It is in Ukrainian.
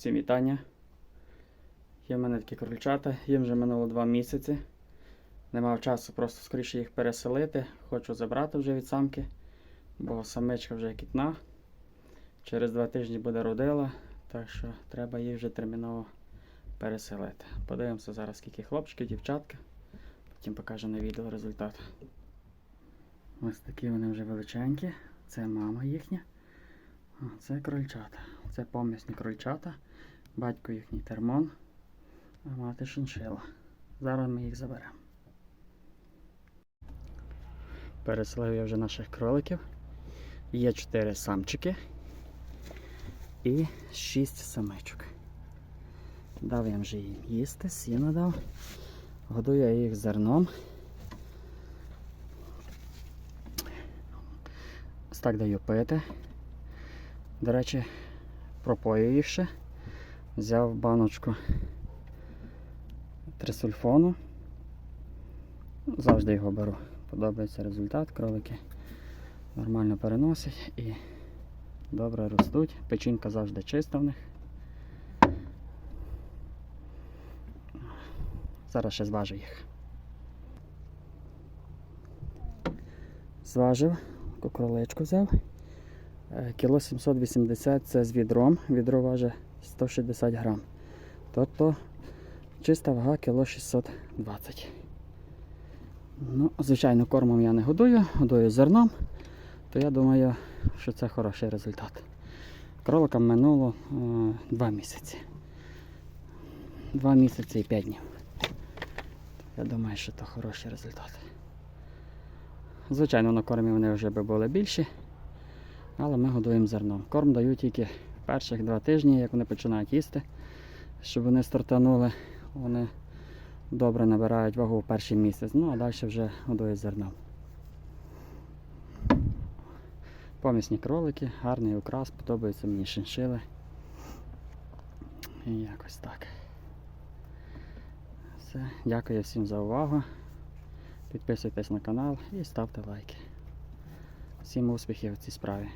Всім вітання. Є в мене такі крольчата, їм вже минуло 2 місяці. Не мав часу просто скоріше їх переселити. Хочу забрати вже від самки, бо самичка вже кітна. Через 2 тижні буде родила, так що треба їх вже терміново переселити. Подивимося зараз, скільки хлопчиків, дівчатка. Потім покажу на відео результат. Ось такі вони вже величенькі. Це мама їхня. А це крольчата. Це помісні крольчата. Батько їхній термон, а мати шиншила. Зараз ми їх заберемо. Переселив я вже наших кроликів. Є 4 самчики і 6 самичок. Дав я вже їм їсти, сіно дав. Годую я їх зерном. Ось так даю пити. До речі, пропою їх. Взяв баночку трисульфону. Завжди його беру. Подобається результат, кролики нормально переносять і добре ростуть. Печінка завжди чиста в них. Зараз ще зважу їх. Зважив, таку взяв. Е, Кіло 780 це з відром. Відро важить 160 грам. Тобто чиста вага кіло 620. Ну, звичайно, кормом я не годую, годую зерном, то я думаю, що це хороший результат. Кроликам минуло е, 2 місяці. 2 місяці і 5 днів. Я думаю, що це хороший результат. Звичайно, на кормі вони вже би були більші, але ми годуємо зерном. Корм даю тільки перших два тижні, як вони починають їсти, щоб вони стартанули. Вони добре набирають вагу в перший місяць, ну а далі вже годують зерном. Помісні кролики, гарний окрас, подобаються мені шиншили. І якось так. Все. Дякую всім за увагу. Підписуйтесь на канал і ставте лайки. Всім успіхів у цій справі.